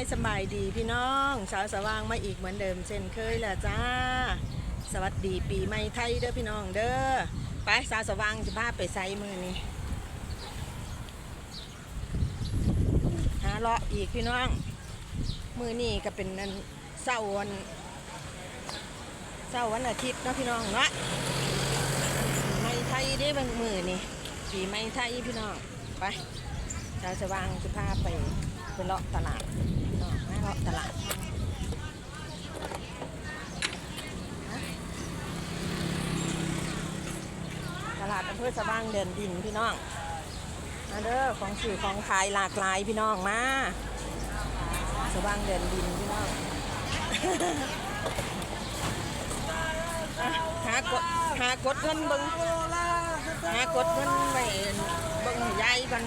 ายสบายดีพี่น้องสาวสว่างมาอีกเหมือนเดิมเช่นเคยแหละจ้า สวัสดีปีใหม่ไทยเด้อพี่น้องเด้อไปสาวสว่างจะพาไปไซมือนี้หาเลาะอีกพี่น้อง มือนี้ก็เป็นนันเสาร์วันเสาร์วันอาทิตย์นะพี่น้องเนาะปีใหม่ไทยได้บางมือนี่ปีใหม่ไทยพี่น้องไปเราจะวางจะพาไปไปเลาะตลาด เนาะมาเลาะตลาด ตลาดอำเภอสว่างเดินดินพี่น้องมาเด้อของสื่อของขายหลากหลายพี่น้องมาสว่างเดินดินพี่น้องหากดหากดเงินบิงหากดเงินไปบิงให้ยายกัน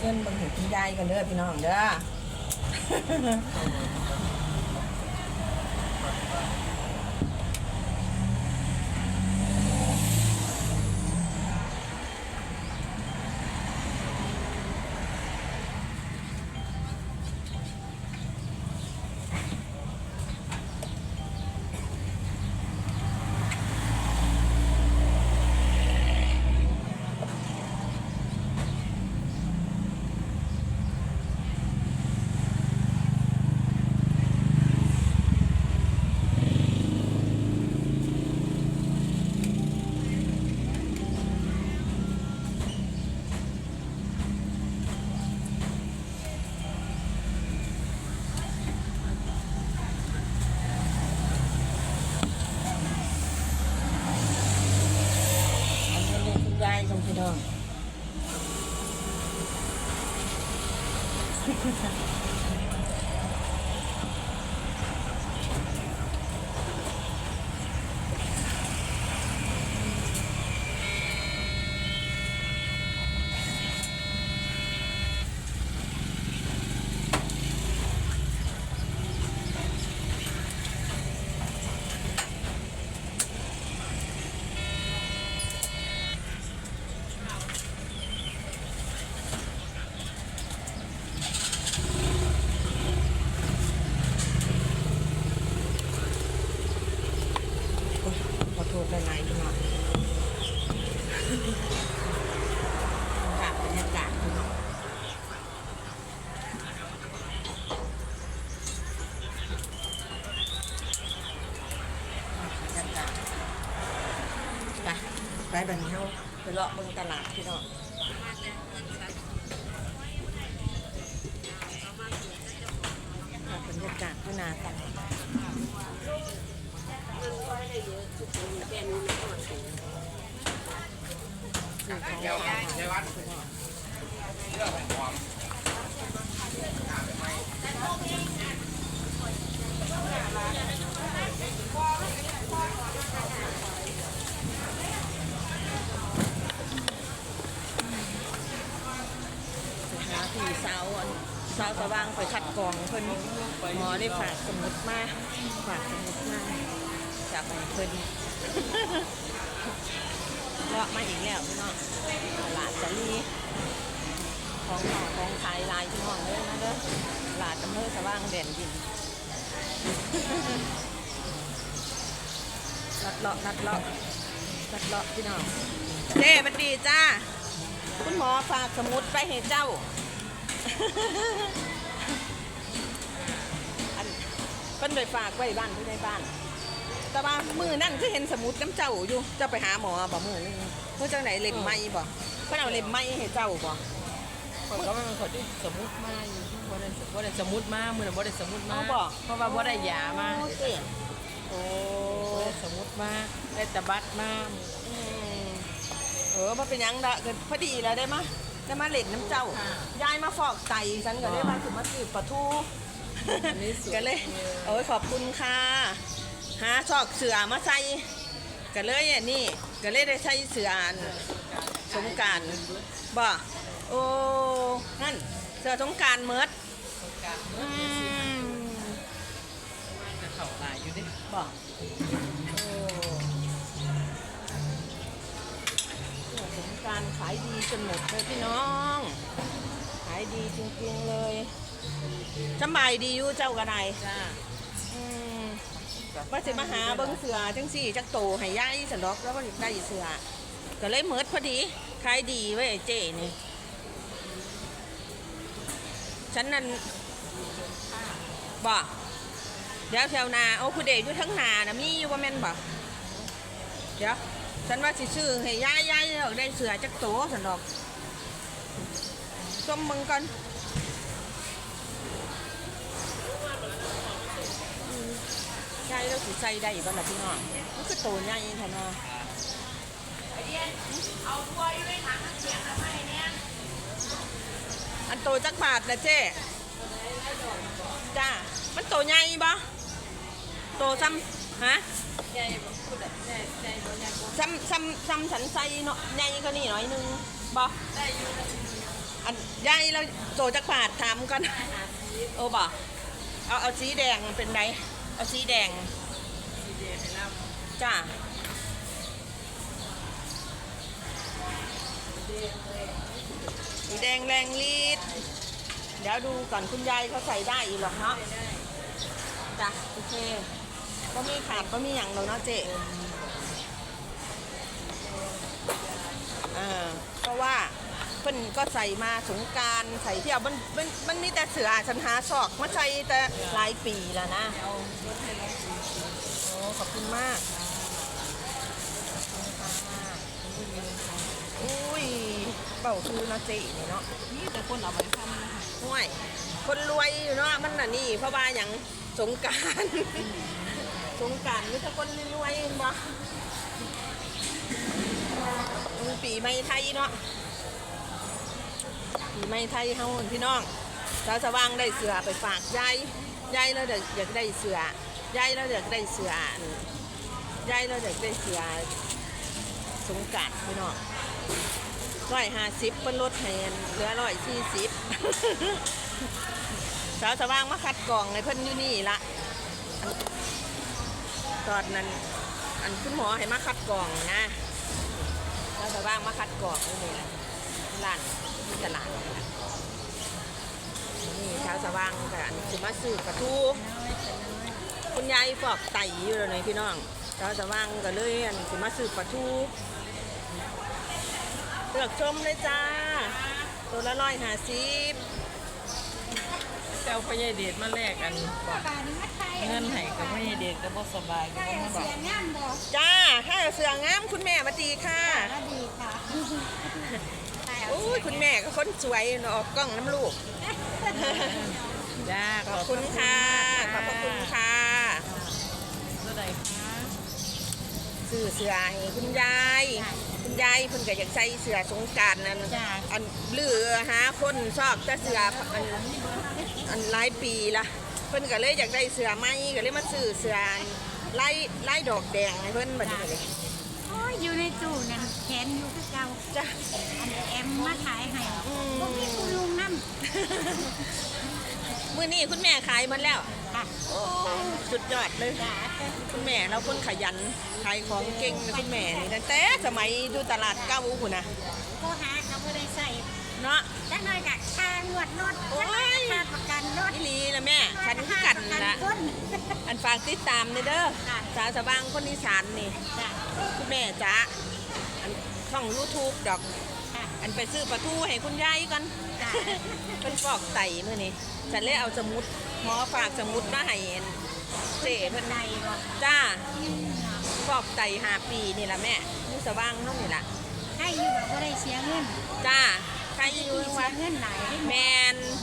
เงินบางเห็นคุณยายกันเด้อพี่น้องเด้อ อันนี้เป็นคุณยายของพี่น้อง โอ๊ยขอโทษหลายๆพี่น้องค่ะบรรยากาศพี่น้องบรรยากาศไปไปบันนี้ เลาะเบิ่งตลาดพี่น้องบรรยากาศที่นาตลาดเดี๋ยวเดี๋ยววัดหาที่สาวอัน สาวสว่างไปคัดกรองเพิ่นหมอได้ฝากสมุดมาฝากสมุดมาจากให้เพิ่นเลาะมาอีกแล้วพี่น้องตลาดจะรีของหอของขายลายพี่น้องเลยนะเด้อตลาดอำเภอสว่างเด่นดินลัดเลาะลัดเลาะลัดเลาะพี่น้องเจ้บัดดีจ้า คุณหมอฝากสมุดไปให้เจ้า อันเพิ่นไปฝากไว้บ้านผู้ใหญ่บ้าน แต่ว่ามือนั่นคือเห็นสมุดน้ำเจ้าอยู่ เจ้าไปหาหมอบ่มือนึงเพื่อจังไหนเล่มไม้บ่เพื่อเอาเล่มไม้ให้เจ้าบ่ข่อยก็มันคนที่สมมุติมาอยู่บ่ได้บ่ได้สมมุติมามื้อนั้นบ่ได้สมมุติมาเอาบ่เพราะว่าบ่ได้ยามาโอ้เสียโอ้บ่ได้สมมุติมาได้แต่บัตรมาอืมเออมาเป็นหยังดะก็พอดีแล้วได้มา ได้มาเล่นน้ำเจ้ายายมาฟอกไตฉันก็ได้มาถึงมาสืบปลาทูอันนี้สวยก็เลยโอ้ยขอบคุณค่ะหาชอกเสือมาใส่ก็เลยอันนี้ก็เลยได้ใส่เสืออันสงกรารบ่โอ้นั่นเสือสงกรารเมิดการอืมจะเข้าหลายอยู่เด้บ การขายดีจนหมดเลยพี่น้อง ขายดีจริงๆเลยสำบายดีอยู่เจ้ากระไดจ้าอืมว่าสิมาหาเบิ้งเสือจังสี่จักโตให้ย่ายสันดอกแล้วก็ได้เสือก็เลยเมิดพอดีขายดีเว้ยเจนี่ฉันนั่นบ่เดี๋ยวแถวนาเอาคุณเดชอยู่ทั้งนานะมีอยู่ว่าแม่นบ่เดี๋ยว ฉันว่าสิซื้อให้ยายยายแล้วได้เสือจักโตสันดอกส้มมึงก่อนใช่แล้วสิใส่ได้อีกบ้างล่ะพี่น้องมันคือโตใหญ่แท้เนาะอันโตจักบาทนะเจ๊จ้ามันโตใหญ่ปะโตซ้ำฮะ ใหญ่บ่พูดได้ใหญ่ใหญ่บ่ใหญ่บ่ซ้ำซ้ำซ้ำฉันใส่เนาะใหญ่ก็นี่หน่อยนึงบ่ได้อยู่ได้อันใหญ่แล้วโตจักบาทถามกันหาสีโอ้บ่เอาเอาสีแดงเป็นไรเอาสีแดงสีแดงให้เราจ้าสีแดงแรงลีดเดี๋ยวดูก่อนคุณยายเขาใส่ได้อีกหรอกเนาะจ้ะโอเค ก็มีขาดก็มีอย่างเราเนาะเจ๊อ่าเพราะว่าเพิ่นก็ใส่มาสงการใส่เที่ยวมันมันมันมีแต่เสือฉันหาศอกมาใส่แต่หลายปีแล้วนะโอ้ขอบคุณมากอุ้ยเป่าคือนาะเจ๊นี่เนาะนี่แต่คนเอาไปทำนะคะห่วยคนรวยเนาะมันน่ะนี่เพราะว่าอย่างสงการ สงกรารนี่ถ้าคนรวยๆบ่อืมปีใหม่ไทยเนาะปีใหม่ไทยเฮาพี่น้องสาวสว่างได้เสือไปฝากยายยายแล้วเด็กอยากได้เสือยายแล้วอยากได้เสือยายแล้วอยากได้เสือสงการพี่น้องร้อยห้าสิบเพิ่นลดให้เหลือร้อยสี่สิบสาวสว่างมาคัดกล่องให้เพิ่นอยู่นี่ละ ตอนนั้น อันคุณหมอให้มาคัดกล่องนะสาวสว่างมาคัดกล่องอยู่นี่ละร้านที่ตลาดนี่ล่ะนี่สาวสว่างกันสิมาซื้อปลาทูคุณยายฟอกไตอยู่แล้วนี่พี่น้องสาวสว่างก็เลยอันสิมาซื้อปลาทูเลือกชมเลยจ้าตัวละร้อยห้าสิบ เจ้าพ่อใหญ่เดชมาแลกกันบอกเงินให้กับพ่อใหญ่เดชก็บ่สบายก็บ่มาบอกจ้าให้เสืองามคุณแม่มาดีค่ะดีค่ะอุ้ยคุณแม่ก็คนสวยเนาะออกกล้องน้ำลูกจ้าขอบคุณค่ะขอบพระคุณค่ะเท่าไหร่คะซื้อเสือให้คุณยายคุณยายเพิ่นก็อยากใส่เสือสงกรารนั่นจ้าอันลือหาคนชอบแต่เสืออัน อันหลายปีละเพิ่นก็เลยอยากได้เสือไหมก็เลยมาซื้อเสือไล่ไล่ดอกแดงให้เพิ่นบัดนี้เลยโอ้ยอยู่ในตู้นั่นแขนอยู่คือเก่าจ้าอันแอมมาขายให้อืมพวกพี่คุณลุงน้มื้อนี้คุณแม่ขายหมันแล้วำค่ะโอ้สุดยอดเลย จ้าคุณแม่เราคนขยันขายของเก่งนะคุณแม่นี่ตั้งแต่สมัยดูตลาดเก้าหุ่นนะโทรหาเขาไม่ได้ใส่เนาะจักหน่อยกะค่างวดรถโอ้ยค่า ประกันรถอีหลีละแม่ฉันคือกันค่าละประกันอันฝากติดตามเลยเด้อค่ะ สาวสว่างคนอีสานนี่จ้าคุณแม่จ้าอันช่องยูทูบดอก ค่ะอันไปซื้อปลาทูให้คุณยายกันจ้าเป็นฟอกไตมื่อนี้ฉันเลยเอาสมุดหมอฝากสมุดมาให้เห็นเจ๊เพิ่นใดบ่จ้าฟอกไตหาปีนี่ละแม่อยูสว่างเท่านี่ละให้อยู่แบบว่าได้เสียเงินจ้าใครอที่ยู่เสีวะยเงินหลายให้แมนลูก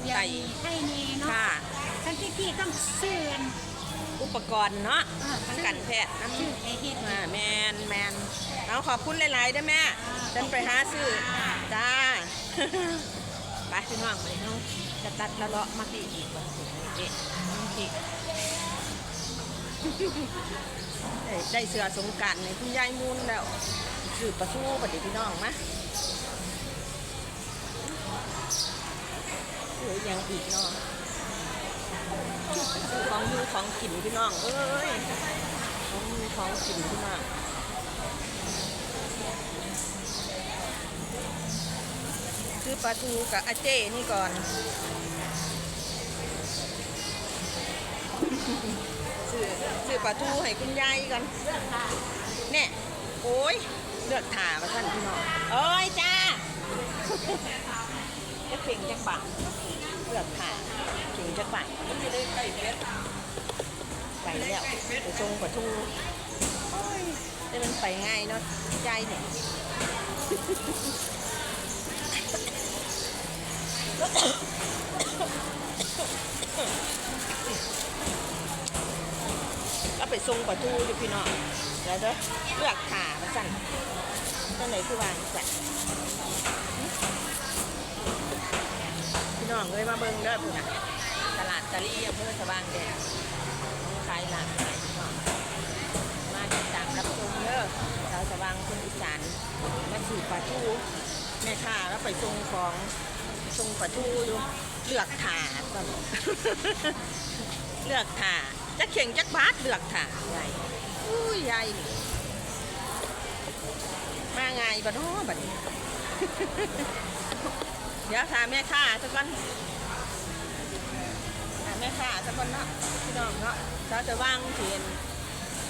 เดี๋ยวไตนี้ให้นี่เนาะค่ะท่านที่พี่ต้องซื้ออันอุปกรณ์เนาะเออทั้งกันแพทย์น้ำชื่อไอเฮ็ดอ่าแมนแมนเอาขอบคุณหลายๆด้วยแม่ฉันไปหาซื้อจ้าไปพี่น้องไปน้องจะตัดละเลาะมาตีอีกบ่เจ๊อีกได้ได้เสือสงกรารในคุณยายมูลแล้วซื้อปลาทูปฏิพี่น้องมา หรือยังอีกเนาะของอยู่ของกินพี่น้องเอ้ยของมีของกินขึ้นมาซื้อปลาทูกับอาเจ้นี่ก่อนซื้อซื้อปลาทูให้คุณยายก่อนเนี่ยโอ้ยเลือกถามาท่านพี่น้องโอ้ยจ้า จะเข่งจักบาทเลือกถาเข่งจักบาทมันจะไป็ดไปแล้วไปชงปลาทูโอ้ยได้มันไปง่ายเนาะใจเนี่ยก็ไปทรงประตูอยู่พี่น้องแล้วเด้อเลือกขามาสั่นตัวไหนคือวางสั่น น้องเลยมาเบิ่งเด้อพี่น่ะตลาดตะลี่อำเภอสว่างแดดของขายหลากหลายพี่น้องมาติดตามรับชมเด้อชาวสว่างคนอีสานมาสู่ปลาทูแม่ค้าแล้วไปทรงของทรงปลาทูอยู่เลือกขาก่อนเลือกถาจะเข่งจักบาทเลือกถาใหญ่อุ้ยใหญ่มาไงบัดน้อบัดนี้ ดี๋ยวถามแม่ค้าสักก่อนถามแม่ค้าสักก่อนเนาะพี่น้องเนาะเราจะว่างเทียน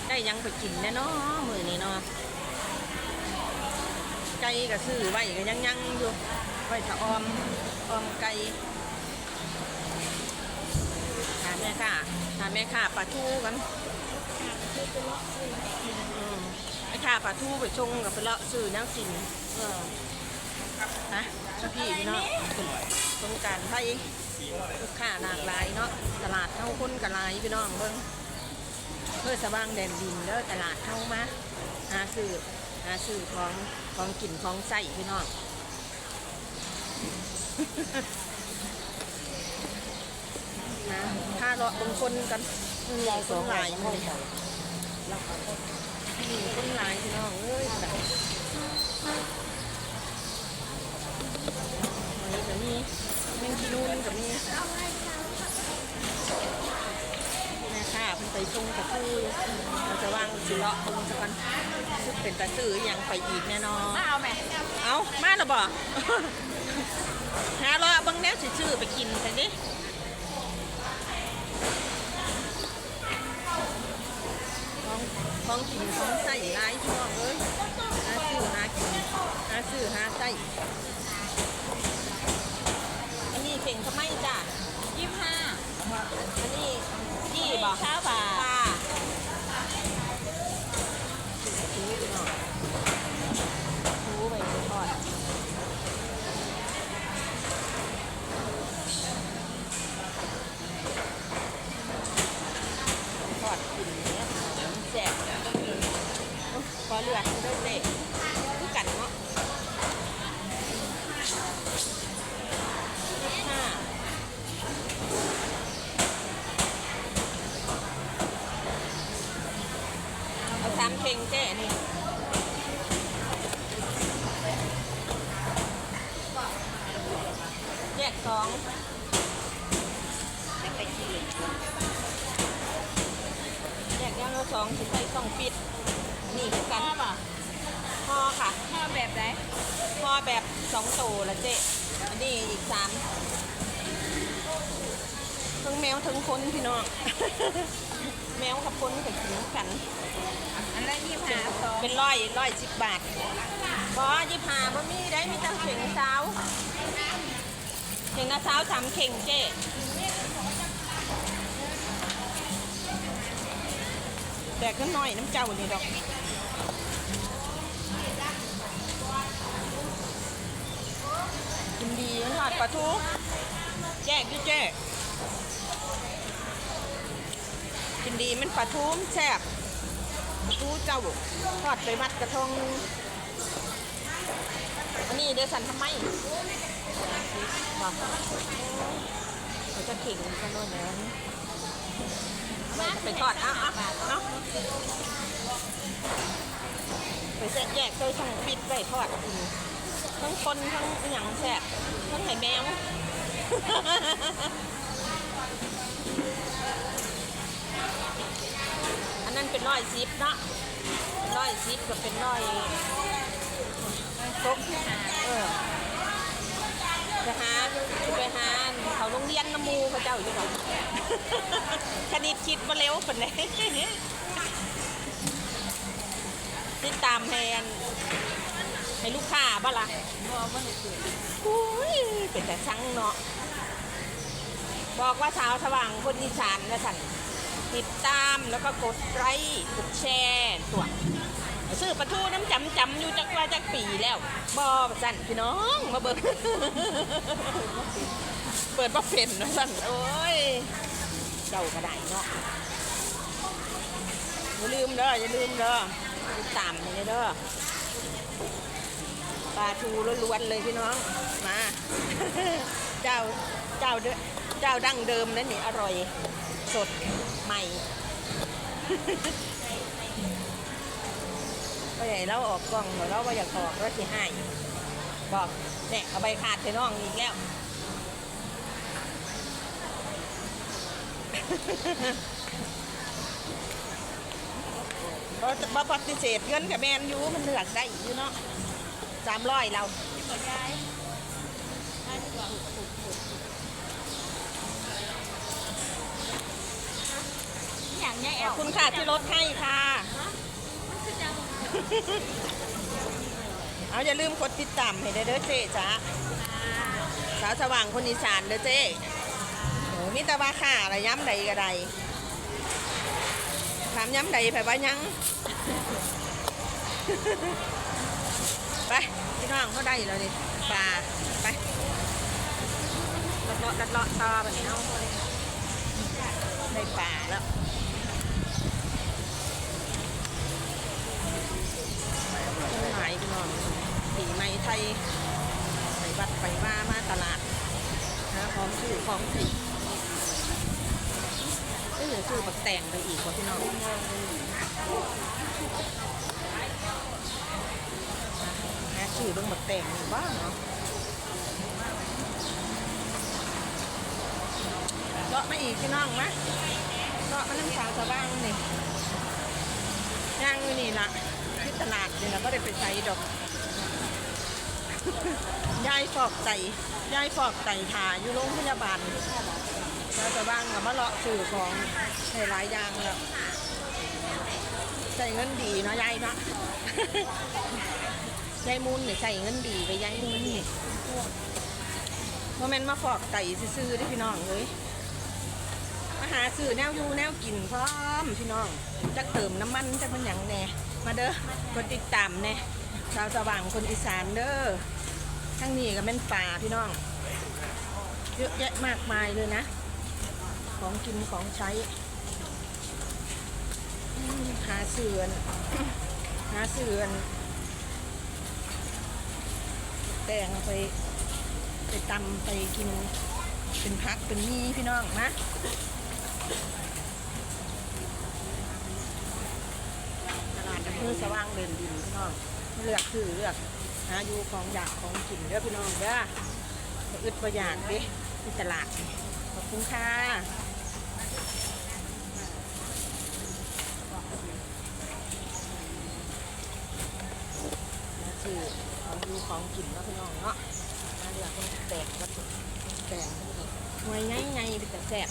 ได้ยังไปกินแน่เนาะมือนี้เนาะไก่ก็ซื้อไว้ก็ยังยังๆอยู่ไว้ถ้าออมออมไก่ถามแม่ค่ะถามแม่ค่ะปลาทูกันอืมแม่ค่ะปลาทูไปชงกับไปเลาะซื้อน้ำกินเออฮะพี่พี่เนาะสง การไทยลูกค้าหลากหลายเนาะตลาดเท่าคนกับลายพี่น้องเบิ่งเพื่อสว่างแดนดินเด้อตลาดเท่ามาหาซื้อหาซื้อของของกินของใส่พี่น้องนะถ้าเราบางคนกันอืมคนหลายมันเลยอืมคนหลายพี่น้องเอ้ยแบบวันนี้ก็มี แมงกีนูนกับมีแม่ค่ะเพิ่นไปชงกับผู้เราจะวางสิเลาะตรงสักวันซึ่งเป็นตะซื้ออหยังไปอีกแน่นอน เอาไหมเอามาแล้วบ่ หาเลาะเบางแนวสิซื้อไปกินใช่ดิ ของของกินของใส่หลายช่วงเอ้ยหาซื้อหากินหาซื้อหาใส่อันนี้เข่งทำไมจ้ะ ยี่สิบห้า อันนี้ยี่บอก เช้าบ่า ป้าซื้อไปหน่อยซื้อไปทอดทอดกินเนี้ยแซ่บพอเหลือเริ่มเด็กคือกันเนาะห้า เอาสามเพลงเจ๊นี่แยกสองแยกย่างละสองสิใส่สองปิด นี่คือกันป่ะพอค่ะ พ่อแบบไหน พอแบบสองโตละเจ๊อันนี้อีกสามทั้งแมวทั้งคน พี่น้อง แมวกับคนกับกินกัน อันละยี่ห้าสองเป็นร้อยร้อยสิบบาทบอยี่ห้าบ่มีได้มีแต่เข่งเช้าเข่งนะเช้าสามเข่งเจ๊แต่ก็น้อยน้ำเจ้านี่ดอกกินดีทอดปลาทูแจ๊กอยู่แจ๊กกิน ดีมันปลาทูมแซ่บทูเจ้าทอดไปมัดกระทงอันนี้เดสันทำไมเขาจะเข่งกันด้วยนะไม่จะไปทอดเอ้าเอ้าเอ้าไปเสร็จแยกโดยช่องปิดไว้ทอดทั้งคนทั้งหย่างแสบทั้งไห่แมว มันเป็นร้อยซิปนะร้อยซิปกับเป็นร้อยตกเออจะหาจะไปหาเขาโรงเรียนน้ำมูพระเจ้าอยู่หรอกคณิตคิดมาเร็วคนไหนติดตามแทนให้ลูกค้าบ้าละอุ้ยเป็นแต่ชั้งเนาะบอกว่าสาวสว่างคนอีสานนะสัน ติดตามแล้วก็กดไลค์กดแชร์ตัวซื้อประทูน้ำจำจำอยู่จักว่าจักปีแล้วบอสันพี่น้องมาเบิกเปิดว่าเป็นนะสั่นโอ้ยเจ้าก็ได้เนาะอย่าลืมเด้ออย่าลืมเด้อติดตามนี่เด้อปลาทูล้วนๆเลยพี่น้องมา เจ้าเจ้าเด้อเจ้าดั้งเดิมนั่นนี่อร่อย สดใหม่ก็ใหญ่เราออกกล้องเราว่าอยากออกเราสิให้บอกเนี่ยเอาใบขาดใส่น้องอีกแล้วบ่บ่ปฏิเสธเงินกับแมนยูมันเหลือได้อยู่เนาะสามร้อยเรา อ ย่างเงี้ยแอขอลบคุณค่ะที่ลดให้ค่ะ เอาอย่าลืมกดติดตามให้ได้เด้อเจ๊จ้าสาวสว่างคนอีสานเด้อเจ๊โอ้มีแต่ว่าค่าอะไรย้ำใดก็ใดถามย้ำใดแปลว่ายัง ไปพี่น้องเขาได้แล้วนี่ปลาไปลัดเลาะลัดเลาะต่อแบบนี้เอาได้ปลาแล้ว หายพี่น้องผีไม้ไทยไปวัดไปว่ามาตลาดนะของชื่อของผีก็เหลือชื่อบักแต่งไปอีกว่าพี่น้องนะชื่อเบิ่งบักแต่งอยู่บ้างเนาะเลาะมาอีกพี่น้องมะเลาะมาน้ำขาวสะบ้างนี่ย่างอยู่นี่ละ ที่ตลาดเนี่ยเราก็ได้ไปใช้ดอก ยายฟอกไตยายฟอกไตทาอยู่โรงพยาบาลเราจะบ้างกับมาเลาะสื่อของในหลายอย่างแล้วใส่เงินดีเนาะยายเนาะยายมูลเนี่ยใส่เงินดีไปยายมูลนี่โมเมนต์มาฟอกไตซื้อได้พี่น้องเลยมาหาซื้อแนวยูแนวกินพร้อมพี่น้องจะเติมน้ำมันจะมันหยังแน่ มาเด้อกดติดตามแน่ชาวสว่างคนอีสานเด้อทั้งนี้ก็เป็นป่าพี่น้อง เยอะแยะมากมายเลยนะ ของกินของใช้หาเสือนหาเสือนแต่งไป ไปตำไปกิน เป็นพักเป็นมีพี่น้องนะ ตลาดอำเภอสว่างเด่นดินพี่น้องเลือกคือเลือกหาอยู่ของอยากของกินเด้อพี่น้องเด้ออึดประหยัดเด้ที่ตลาดขอบคุณค่ะมาซื้อของอยู่ของกินเนาะพี่น้องเนาะมาเลือกคนแตกวัตถุแตกหน่วยไงไงเป็นแต่แซ่บ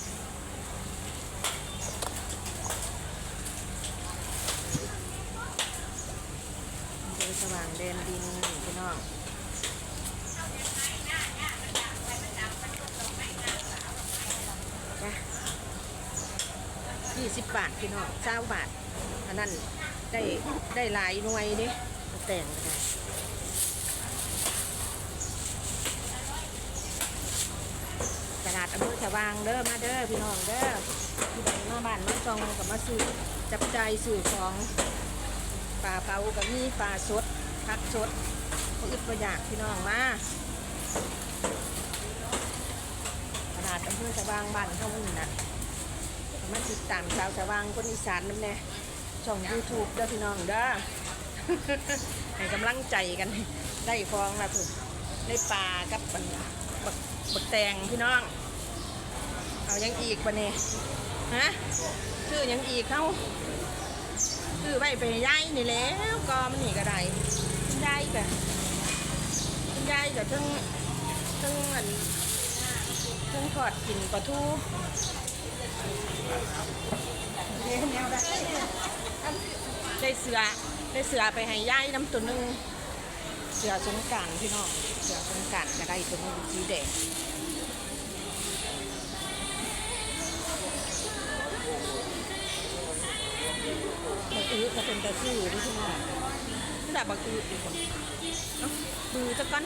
เจอ สว่างแดนดินพี่น้องยี่สิบบาทพี่น้องเจ้าบาท อันนั้นได้ได้หลายหน่วยเดิแต่งกันตลาดอำเภอชวางเด้อมาเด้อพี่น้องเด้อที่ใดมาบ้านมาจองกับมาซื้อจับใจสื่อของ ปลาเปากับมีปลาสดผักสดก็อึดประหยัดพี่น้องมาตลาดอำเภอสว่างบ้านเขาหุ่นนะมาติดตามชาวสว่างคนอีสานน้ำแน่ช่องยูทูบเด้อพี่น้องเด้อให้กำลังใจกันได้ฟองละถูกได้ปลากับบักบักบักแตงพี่น้อง เอายังอีกปะเนี่ยฮะชื่อยังอีกเขา ซื้อไว้ไปย้ายนี่แล้วก็มันนี่ก็ได้คุณยายก็คุณยายก็ทั้งทั้งอันเครื่องทอดกินปลาทูได้เสือได้เสือไปให้ย่ายน้ำตัวหนึงเสือสงการพี่น้องเสือสงการก็ได้ตัวหนึงสีแดง บักอือก็เป็นตะซื่อด้วยพี่น้องนี่แหละบักอืออีกคนเอ้าดูจะกัน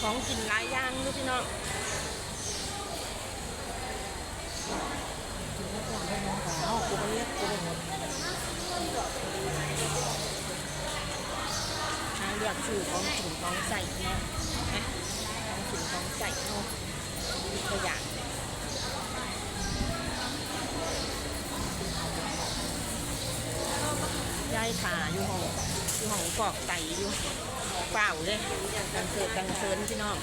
ของกินหลายอย่างด้วยพี่น้องเอากูไปเรียกกูไปหมดหาเลือกซื้อของกินของใส่เนาะนะของกินของใส่เนาะมีตัวอย่าง ยายขาอยู่ห้องอยู่ห้องกอกไตอยู่เปล่าเลยกังเสิร์กังเซินพี่น้อง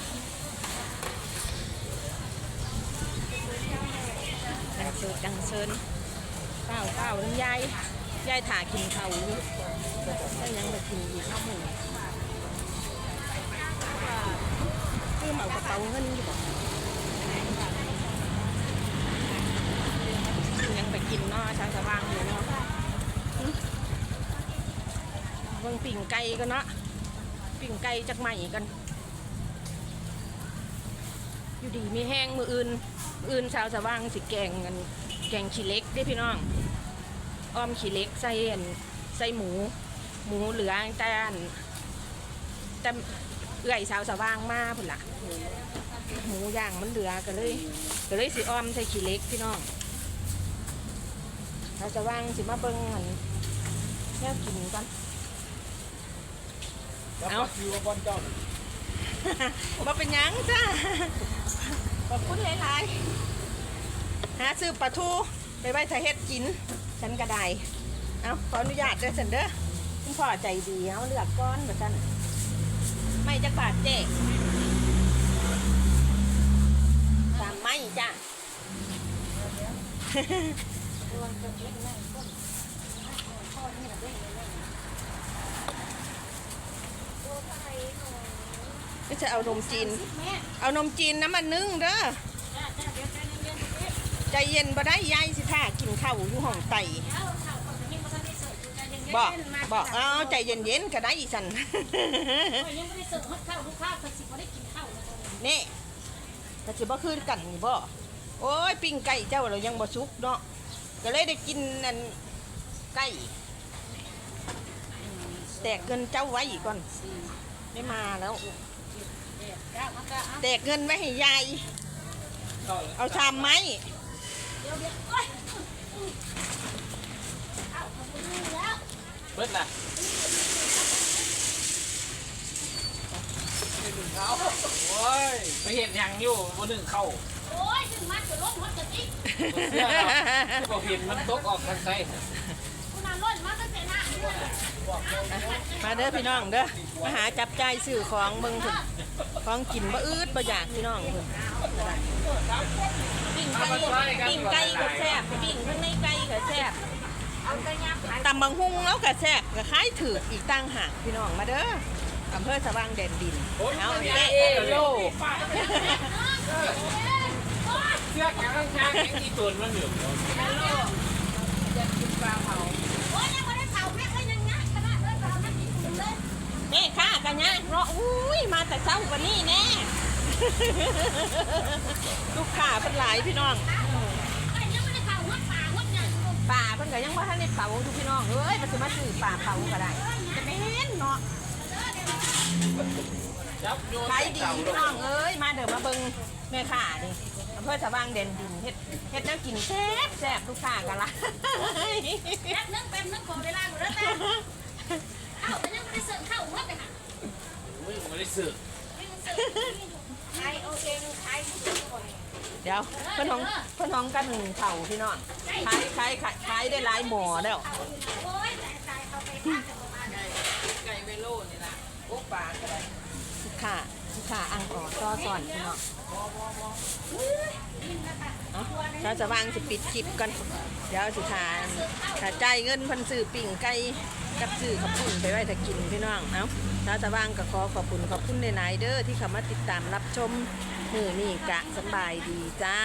กังเซินกังเซินเปล่าเปล่าน้ำยายยายถ่ากินเขาอยู่ก็ยังไปกินอีกข้าวหมูคือเหมากระเป๋าเงินอยู่บ่ยังไปกินเนาะชาวสว่างอยู่เนาะหึเบิ่ง ปิ่งไก่กันเนาะปิ่งไก่จากใหม่กัน อยู่ดีมีแห้งมืออื่นมืออื่นชาวสว่างสิแกงกันแกงขี้เล็กเด้พี่น้องอ้อมขี้เล็กใส่อันใส่หมู หมูเหลืองแต่อันแต่เอื่อยสาวสว่างมากพุ่นละหมูย่างมันเหลือก็เลยก็เลยสิอ้อมใส่ขี้เล็กพี่น้องสาวสว่างสิมาเบิ่งอันแนวกินก่อน แล้วก็คิวว่าบอลเจ้าน่ะบ่เป็นหยังจ้าขอบคุณหลายๆหาซื้อปลาทูไปไว้ถ้าเฮ็ดกิน ฉันก็ได้เอาขออนุญาตเด้อสันเด้อคุณพ่อใจดีเอาเลือกก้อนแบบนั้นไม่จะบาดเจ๊ตามไม่จ้ะ ก็จะเอานมจีน เอานมจีนน้ำมันนึ่งเด้อใจเย็นบ่ได้ยายสิท่ากินข้าวอยู่ห้องไตบอกบอกเอาใจเย็นๆก็ได้อีสันยังไม่ได้เสิร์ฟให้ข้าวลูกค้าคนสิบ่ได้กินข้าวเลยตอนนี้นี่ก็สิบ่คือกันนี่บ่โอ้ยปิ้งไก่เจ้าเรายังบ่สุกเนาะก็เลยได้กินนั่นไก่แตกเงินเจ้าไว้อีกก่อน ได้มาแล้วจ้ามันก็เอาแตกเงินไว้ให้ยายเข้าเลยเอาชามไหมเดี๋ยวเดี๋ยวโอ๊ยเอาขอบคุณแล้วเบิดล่ะโอ้ยไปเห็นยังอยู่บนหนึ่งเข้าโอ้ยถึงมัดจะล้มหัวจะติ๊กเสื้อเราก็เห็นมันตกออกทางไซคุณน่ะล้นมาตั้งแต่หน้านี่เลย มาเด้อพี่น้องเด้อมาหาจับใจายซื้อของเบิ่งพุ่นของกินบ่อืดบ่อยากพี่น้องพุ่นปิ้งไก่ปิ้งไก่ก็แซ่บปิ้งข้างในไก่ก็แซ่บเอากระยับขายตำบังหุ่งแล้วก็แซ่บก็คล้ายถือกอีกตั้งหากพี่น้องมาเด้ออำเภอสว่างแดนดินเอาเตะโลเสื้อแขนข้างๆแข็งอีตุนมันอยู่ โอ้ยยังไม่ได้เผาแม่ก็ยังงัดขนาดเลยเผาไม่กินเลย นี่ค่ะกันยะเนาะอุ้ยมาแต่เช้ากว่านี้แน่ลูกค้าเป็นหลายพี่น้องไอ้ยังไม่ได้เผาหัวป่าหัวใหญ่ป่าเพิ่นก็ยังบ่ทันได้เผาทุกพี่น้องเอ้ยมันสิมาซื้อป่าเผาก็ได้จะไม่เห็นเนาะจับโยนขายดีพี่น้องเอ้ยมาเด้อมาเบิ่งแม่ค้านี่อำเภอสว่างแดนดินเฮ็ดเฮ็ดแนวกินแซ่บแซ่บลูกค้ากันละแป๊บนึงแป๊บนึงขอเวลาหนูแล้วแต่ เอ้าแต่ยังไม่ได้เสิร์ฟข้าวหัวเลยค่ะอุ้ยไม่ได้สึกใครโอเคใครผู้ช่วยเดี๋ยวเพิ่นห้องเพิ่นห้องกันหนึ่งเผาพี่น้องขายขายขายขายได้หลายหมอแล้วโอ้ยแต่ใจเขาไปพักกันประมาณไก่เวโลนี่ล่ะโอ๊กปลาก็ได้ลูกค้าลูกค้าอังกอร์ต่อสอนพี่น้องเราจะวางสิปิดคลิปก่อนเดี๋ยวสิทานถ้าจ่ายเงินพันซื้อปิ่งไก่ กับซื้อขอบคุณไปไว้ถ้ากินพี่น้องเอ้าถ้าจะวางก็ขอขอบคุณขอบคุณในนายเด้อที่เข้ามาติดตามรับชมมือนี่กะสบายดีจ้า